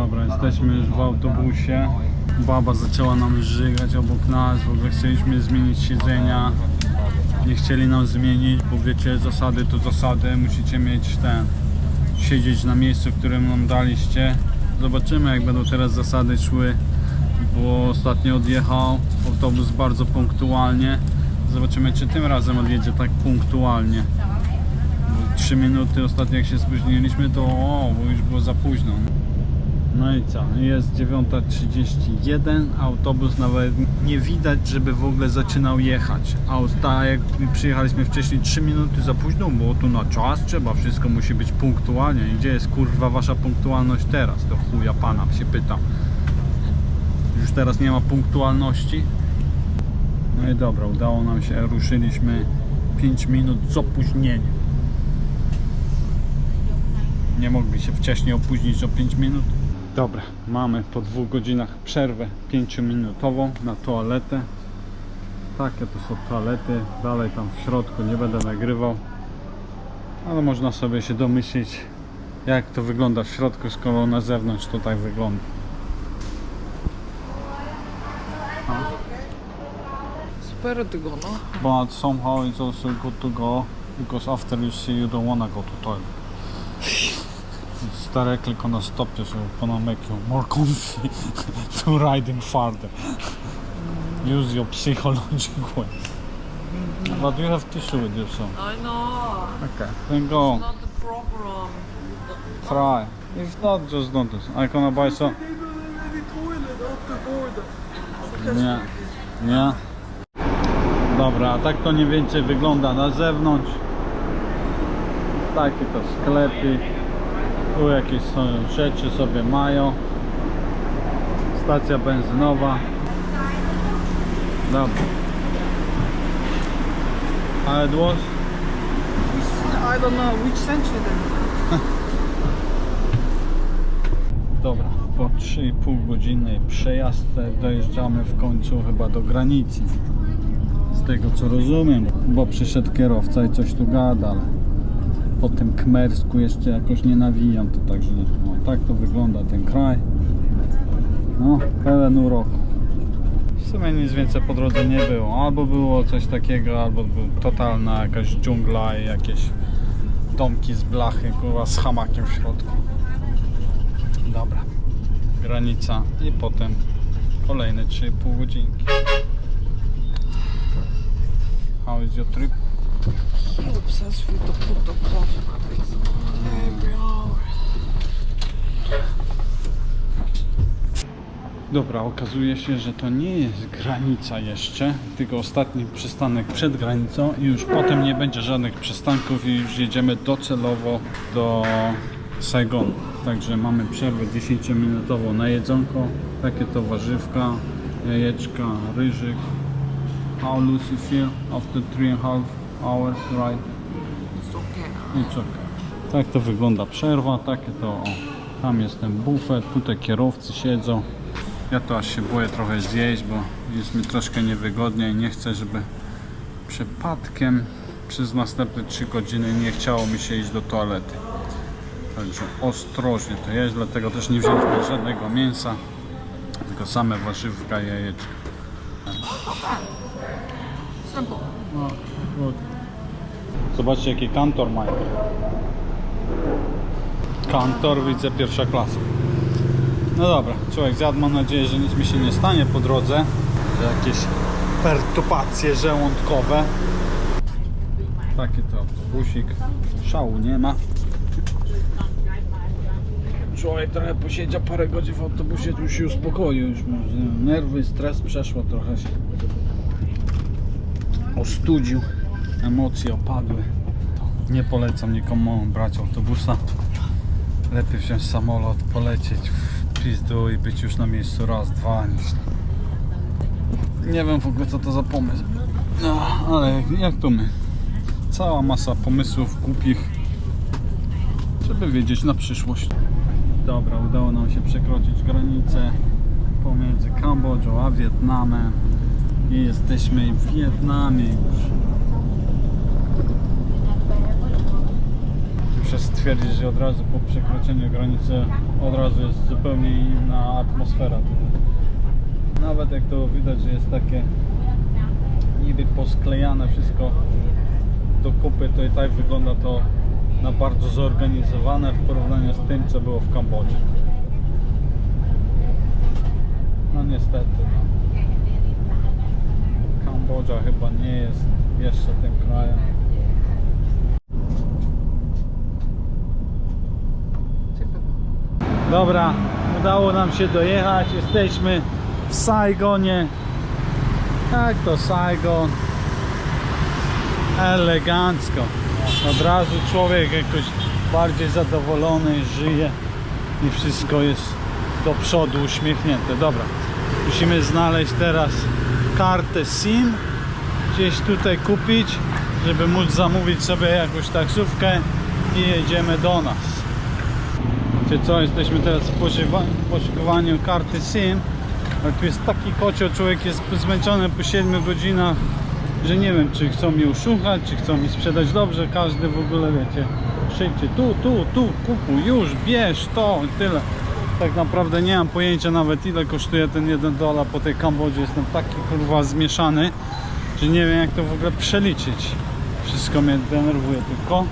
Dobra, jesteśmy już w autobusie. Baba zaczęła nam żygać obok nas, w ogóle chcieliśmy zmienić siedzenia. Nie chcieli nam zmienić, bo wiecie, zasady to zasady, musicie mieć ten, siedzieć na miejscu, w którym nam daliście. Zobaczymy jak będą teraz zasady szły, bo ostatnio odjechał autobus bardzo punktualnie. Zobaczymy czy tym razem odjedzie tak punktualnie. 3 minuty ostatnio jak się spóźniliśmy to o, bo już było za późno. No i co? Jest 9.31, autobus nawet nie widać, żeby w ogóle zaczynał jechać. A tak jak przyjechaliśmy wcześniej 3 minuty za późno, bo tu na czas trzeba, wszystko musi być punktualnie. I gdzie jest kurwa wasza punktualność teraz? To chuja pana się pytam. Już teraz nie ma punktualności? No i dobra, udało nam się, ruszyliśmy 5 minut z opóźnieniem. Nie mogli się wcześniej opóźnić o 5 minut. Dobra, mamy po dwóch godzinach przerwę 5-minutową na toaletę. Takie to są toalety. Dalej tam w środku nie będę nagrywał. Ale można sobie się domyślić jak to wygląda w środku, skoro na zewnątrz to tak wygląda. Super to go, no. But somehow it's also good to go because after you see you don't wanna go to toilet. It's directly gonna stop you, so gonna make you more comfy to riding farther. Use your psychological way. But you have tissue with you, so I know. okay. Then go Not the problem. try. If not, just don't. do it. I'm gonna buy some. Nie, nie. Dobra, a tak to mniej więcej wygląda na zewnątrz. Takie to sklepy. Tu jakieś są rzeczy sobie mają. Stacja benzynowa. Dobra. A it was? I don't know which century then. Dobra, po 3,5 godzinnej przejażdżce dojeżdżamy w końcu chyba do granicy. Z tego co rozumiem, bo przyszedł kierowca i coś tu gada, ale po tym kmersku jeszcze jakoś nie nawijam to także no, tak to wygląda ten kraj. No, pełen uroku. W sumie nic więcej po drodze nie było. Albo było coś takiego, albo był totalna jakaś dżungla i jakieś domki z blachy, kurwa, z hamakiem w środku. Dobra. Granica i potem kolejne 3,5 godzinki. How is your trip? Obsessed with the put the coffee. Every hour. Dobra, okazuje się, że to nie jest granica jeszcze, tylko ostatni przystanek przed granicą i już potem nie będzie żadnych przystanków i już jedziemy docelowo do Saigonu. Także mamy przerwę 10-minutową na jedzonko, takie to warzywka, jajeczka, ryżyk. How loose you feel after 3,5 hours ride? It's okay. It's okay. Tak to wygląda przerwa, takie to o, tam jest ten bufet, tutaj kierowcy siedzą. Ja to aż się boję trochę zjeść, bo jest mi troszkę niewygodnie i nie chcę, żeby przypadkiem przez następne 3 godziny nie chciało mi się iść do toalety. Także ostrożnie to jest, dlatego też nie wzięliśmy żadnego mięsa, tylko same warzywka i jajeczka. Zobaczcie jaki kantor mają. Kantor widzę pierwsza klasa. No dobra, człowiek zjadł, mam nadzieję, że nic mi się nie stanie po drodze. Że jakieś perturbacje żołądkowe. Taki to autobusik. Szału nie ma. Człowiek trochę posiedział parę godzin w autobusie, tu się uspokoił. Już nerwy, stres przeszło trochę się ostudził, emocje opadły. Nie polecam nikomu brać autobusa. Lepiej wziąć samolot, polecieć pizdu i być już na miejscu raz, dwa. Nie wiem w ogóle co to za pomysł. No, ale jak, jak to my? Cała masa pomysłów głupich, żeby wiedzieć na przyszłość. Dobra, udało nam się przekroczyć granicę pomiędzy Kambodżą a Wietnamem i jesteśmy w Wietnamie już. Muszę stwierdzić, że od razu po przekroczeniu granicy od razu jest zupełnie inna atmosfera. Nawet jak to widać, że jest takie niby posklejane wszystko do kupy, to i tak wygląda to na bardzo zorganizowane w porównaniu z tym, co było w Kambodży. No niestety. Kambodża chyba nie jest jeszcze tym krajem. Dobra, udało nam się dojechać. Jesteśmy w Saigonie. Jak to Saigon? Elegancko. Od razu człowiek jakoś bardziej zadowolony, żyje i wszystko jest do przodu uśmiechnięte. Dobra, musimy znaleźć teraz kartę SIM, gdzieś tutaj kupić, żeby móc zamówić sobie jakąś taksówkę i jedziemy do nas. Wiecie co, jesteśmy teraz w poszukiwa- poszukiwaniu karty SIM, ale jest taki kocioł, człowiek jest zmęczony po 7 godzinach, że nie wiem, czy chcą mi uszukać, czy chcą mi sprzedać dobrze, każdy w ogóle, wiecie, szybciej, tu, tu, tu, kupuj, już, bierz to i tyle. Tak naprawdę nie mam pojęcia nawet ile kosztuje ten jeden dolar po tej Kambodży, jestem taki kurwa zmieszany, że nie wiem jak to w ogóle przeliczyć. Wszystko mnie denerwuje tylko.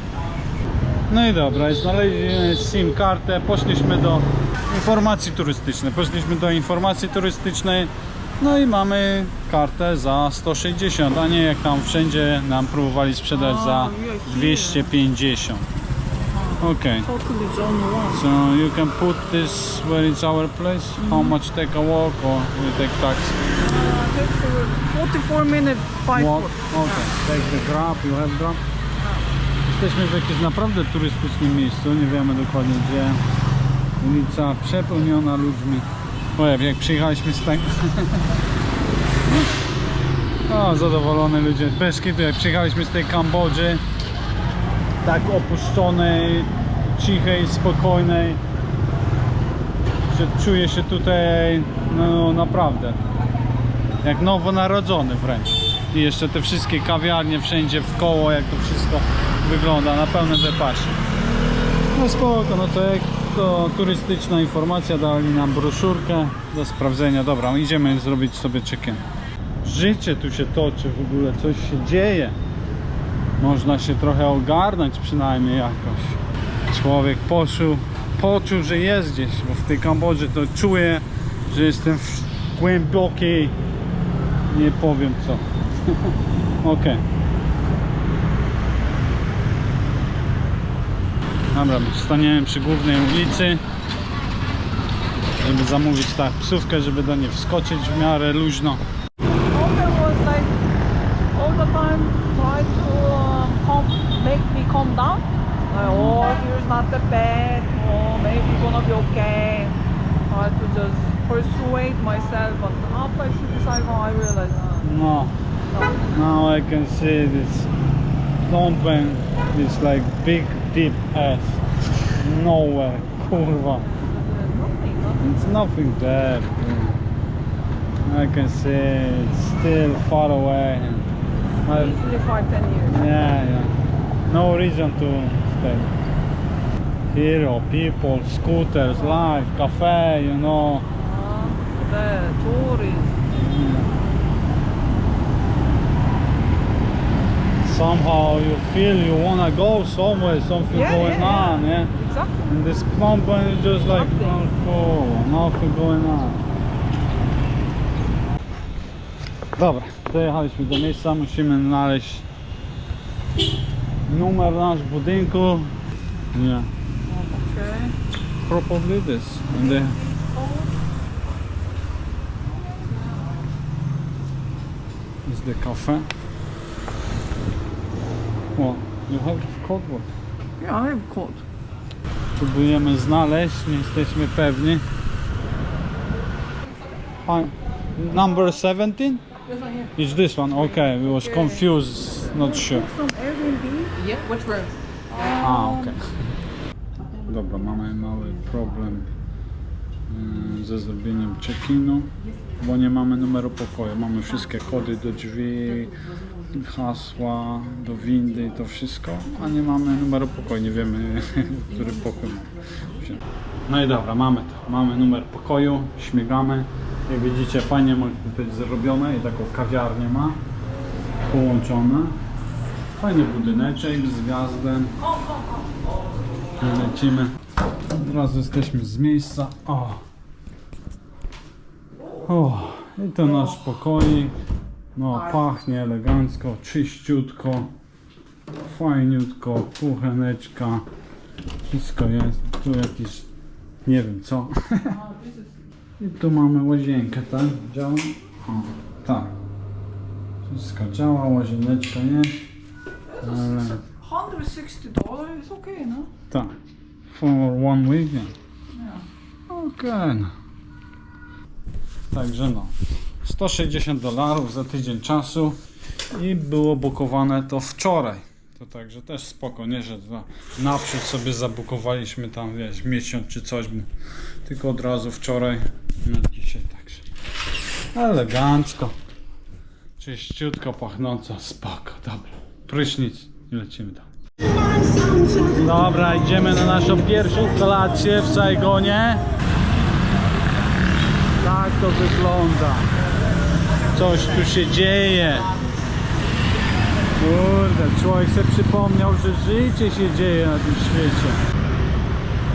No i dobra, znaleźliśmy SIM kartę, poszliśmy do informacji turystycznej. Poszliśmy do informacji turystycznej, no i mamy kartę za 160, a nie jak tam wszędzie nam próbowali sprzedać za 250. Okay. So you can put this where it's our place. How much take a walk or we take taxi? Uh, take the 44 minute Walk. walk. Okay. Take the grab. You have grab. Jesteśmy w jakimś naprawdę turystycznym miejscu. Nie wiemy dokładnie gdzie. Ulica przepełniona ludźmi. Ojej, jak przyjechaliśmy z tego. O, zadowolone ludzie. Bez jak przyjechaliśmy z tej Kambodży, tak opuszczonej, cichej, spokojnej, że czuję się tutaj, no naprawdę, jak nowonarodzony wręcz. I jeszcze te wszystkie kawiarnie wszędzie w koło, jak to wszystko wygląda na pełnym wypasie. No spoko, no to jak to turystyczna informacja, dali nam broszurkę do sprawdzenia. Dobra, idziemy zrobić sobie check-in. Życie tu się toczy, w ogóle coś się dzieje. Można się trochę ogarnąć przynajmniej jakoś. Człowiek poczuł, poczuł, że jest gdzieś, bo w tej Kambodży to czuję, że jestem w głębokiej, nie powiem co. Okej. Dobra, staniemy przy głównej ulicy żeby zamówić taksówkę, żeby do niej wskoczyć w miarę luźno. No. Now I can see this Phnom Penh is like big deep ass nowhere, nothing. It's nothing there. I can see it's still far away. Easily five, ten years. yeah, yeah. No reason to stay. Hero, people, scooters, life, cafe, you know. Uh, the tourists. Somehow you feel you wanna go somewhere, something Yeah, going yeah, on, yeah. Exactly. And this Penh is just like, Nothing. oh, nothing going on. Dobra, dojechaliśmy do miejsca, musimy znaleźć numer nasz budynku. Yeah, Okay. probably this. And the... is the cafe. Well, you have code word. Yeah, I have code. Próbujemy znaleźć, nie jesteśmy pewni. Hi. Number 17? This one here. Is this one? Okay, we was confused, not sure. From Airbnb. Yep, which room? A, okej. Dobra, mamy mały problem mm, ze zrobieniem check-inu, bo nie mamy numeru pokoju. Mamy wszystkie kody do drzwi, hasła do windy i to wszystko, a nie mamy numeru pokoju. Nie wiemy, który pokój. No i dobra, mamy to. Mamy numer pokoju, śmigamy. Jak widzicie, fajnie ma tutaj zrobione i taką kawiarnię ma połączone. Fajny budyneczek z gwiazdem. Lecimy. Od razu jesteśmy z miejsca. O. o. I to nasz pokoik. No, pachnie elegancko, czyściutko, fajniutko, kucheneczka. Wszystko jest. Tu jakiś, nie wiem co. I tu mamy łazienkę, tak? Działa? O, tak. Wszystko działa, łazieneczka jest. Ale... $160 is okay, no? Tak. For one weekend. Okej. no. Także no. 160 dolarów za tydzień czasu i było bukowane to wczoraj. To także też spoko, nie, że to naprzód sobie zabukowaliśmy tam, wiesz, miesiąc czy coś, tylko od razu wczoraj na dzisiaj także. Elegancko. Czyściutko, pachnąco, spoko, dobra. Prysznic i lecimy dalej. Dobra, idziemy na naszą pierwszą kolację w Saigonie. Tak to wygląda. Coś tu się dzieje. Kurde, człowiek sobie przypomniał, że życie się dzieje na tym świecie.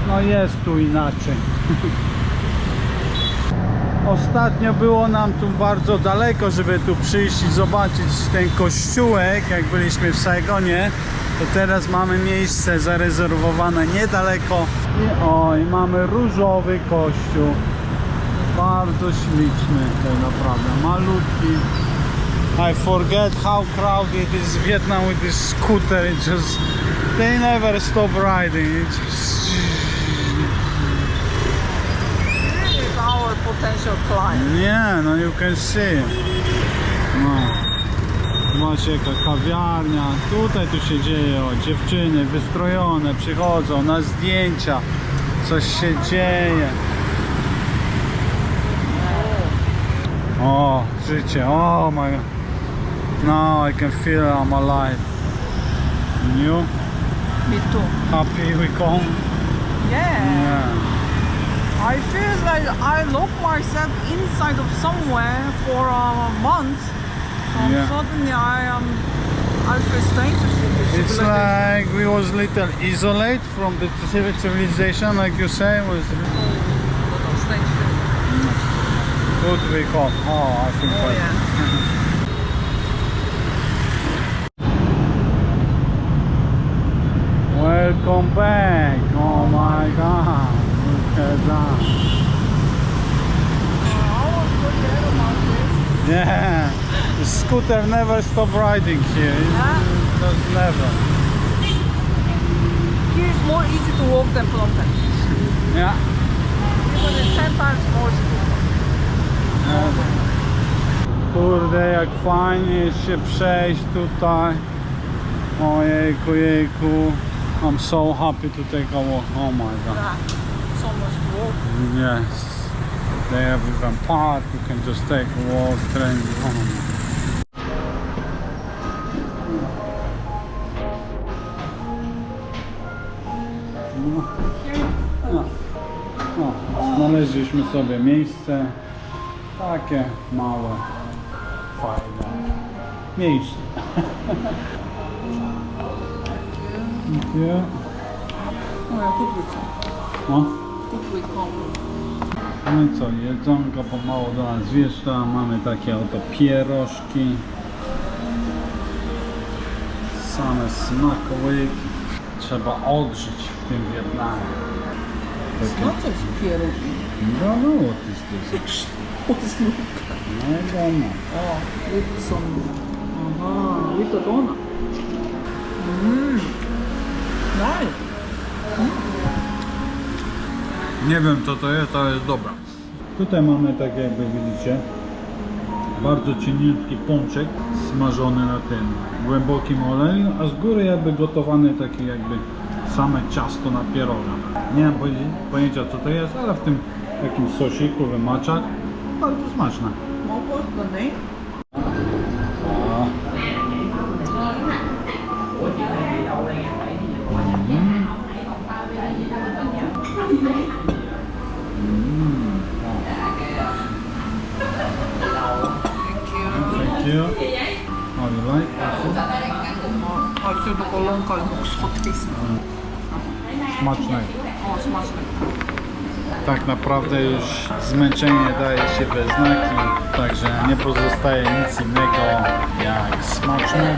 No jest tu inaczej. Ostatnio było nam tu bardzo daleko, żeby tu przyjść i zobaczyć ten kościółek, jak byliśmy w Saigonie. To teraz mamy miejsce zarezerwowane niedaleko. I o, i mamy różowy kościół. Bardzo śliczny, tak naprawdę, malutki. I forget how crowded is Vietnam with this scooter. It just they never stop riding. It just is our potential client. Nie, no you can see. No. Zobaczcie jaka kawiarnia. Tutaj tu się dzieje. O, dziewczyny wystrojone przychodzą na zdjęcia. Coś się dzieje. Oh, o, życie. Oh my god. Now I can feel I'm alive. And you Me too. happy we come? Yeah. Yeah. I feel like I locked myself inside of somewhere for a month. And Yeah. suddenly I am. I feel strange to see this It's like we was little isolate from the civil civilization, like you say, was oh, strange feeling. Good we come. Oh, I think Oh that- yeah. Welcome back. Oh my god. Look at that. I was forget about this. Yeah. The scooter never stop riding here. It Yeah. does never. Here is more easy to walk than Phnom Penh. Yeah. Even 10 times more. Kurde, jak fajnie się przejść tutaj. Ojejku, jejku. I'm so happy to take a walk. Oh my god. So much walk. Yes. They have even park. You can just take a walk, train. Oh. No. No. No. Znaleźliśmy sobie miejsce. Takie małe, fajne miejsce. Yeah, good weekend. No. Weekend. No i co, jedzonko pomału do nas wjeżdża, mamy takie oto pierożki. Same smakołyki. Trzeba odżyć w tym Wietnamie. Takie... Not just pierogi. No, no, what is this? No, no, no. Oh, with some. Aha, the donut. Mmm. Nice. Nie wiem co to jest, ale jest dobra. Tutaj mamy tak jakby widzicie bardzo cieniutki pączek smażony na tym głębokim oleju, a z góry jakby gotowany taki jakby same ciasto na pieroga. Nie mam pojęcia co to jest, ale w tym takim sosiku wymaczać. Bardzo smaczne. What was the name? A. Mm. Mm. Thank you. How you like? A все tylko ląka i słodkista. Smacznego. Tak naprawdę już zmęczenie daje się we znaki, także nie pozostaje nic innego jak smaczne